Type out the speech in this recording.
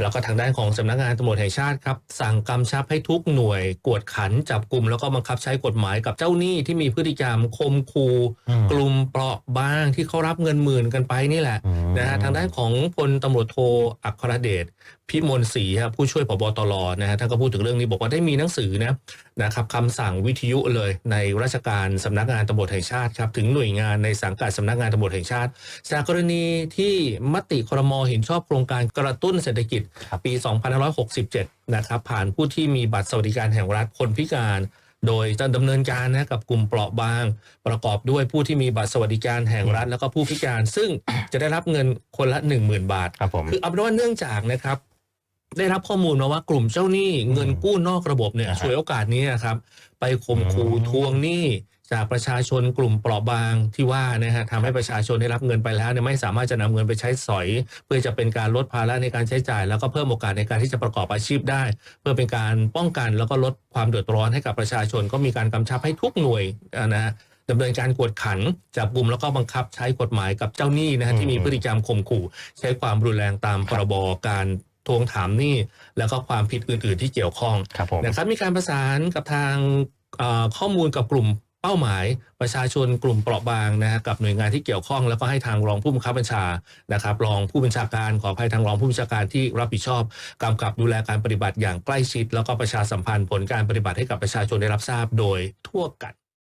แล้วก็ทางด้านของสำนักงานตำรวจแห่งชาติครับสั่งกำชับให้ทุกหน่วยกวดขันจับกลุ่มแล้วก็บังคับใช้กฎหมายกับเจ้าหนี้ที่มีพฤติกรรมคมคูอืมกลุ่มเปราะบางที่เขารับเงินหมื่นกันไปนี่แหละอืมนะฮะทางด้านของพลตำรวจโทอัครเดชพิมลศรีครับผู้ช่วยผบตรนะฮะท่านก็พูดถึงเรื่องนี้บอกว่าได้มีหนังสือนะนะครับคำสั่งวิทยุเลยในราชการสำนักงานตำรวจแห่งชาติครับถึงหน่วยงานในสังกัดสำนักงานตำรวจแห่งชาติจากกรณีที่มติครมเห็นชอบโครงการกระตุ้นเศรษฐกิจครับปี 2567 นะครับ ผ่านผู้ที่มีบัตรสวัสดิการแห่งรัฐคนพิการ โดยจะดำเนินการนะกับกลุ่มเปราะบาง ประกอบด้วยผู้ที่มีบัตรสวัสดิการแห่งรัฐ แล้วก็ผู้พิการ ซึ่งจะได้รับเงินคนละ 10,000 บาทครับผมคือเอาเป็นว่าเนื่องจากนะครับได้รับข้อมูลมาว่ากลุ่มเจ้าหนี้เงินกู้นอกระบบเนี่ยอ่าฮะฉวยโอกาสนี้นะครับ ไปข่มขู่อืมทวงหนี้ จากประชาชนกลุ่มเปราะบางที่ว่านะฮะทำให้ประชาชนได้รับเงินไปแล้วเนี่ยไม่สามารถจะนำเงินไปใช้สอย เพื่อจะเป็นการลดภาระในการใช้จ่าย แล้วก็เพิ่มโอกาสในการที่จะประกอบอาชีพได้ เพื่อเป็นการป้องกันแล้วก็ลดความเดือดร้อนให้กับประชาชนก็มีการกำชับให้ทุกหน่วยอ่านะฮะดำเนินการกวดขันจับกลุ่มแล้วก็บังคับใช้กฎหมายกับเจ้าหนี้นะฮะที่มีพฤติกรรมข่มขู่ ใช้ความรุนแรงตามพรบการทวงถามหนี้แล้วก็ความผิดอื่น ๆ ที่เกี่ยวข้องครับผมนะครับมีการประสานกับทางเอ่อข้อมูลกับกลุ่ม เป้าหมายประชาชนกลุ่มเปราะบางนะกับหน่วยงานที่เกี่ยวข้องแล้วก็ให้ทางรองผู้บังคับบัญชานะครับรองผู้บัญชาการขอให้ทางรองผู้บัญชาการที่รับผิดชอบกำกับดูแลการปฏิบัติอย่างใกล้ชิด แล้วก็ประชาสัมพันธ์ผลการปฏิบัติให้กับประชาชนได้รับทราบโดยทั่วกัน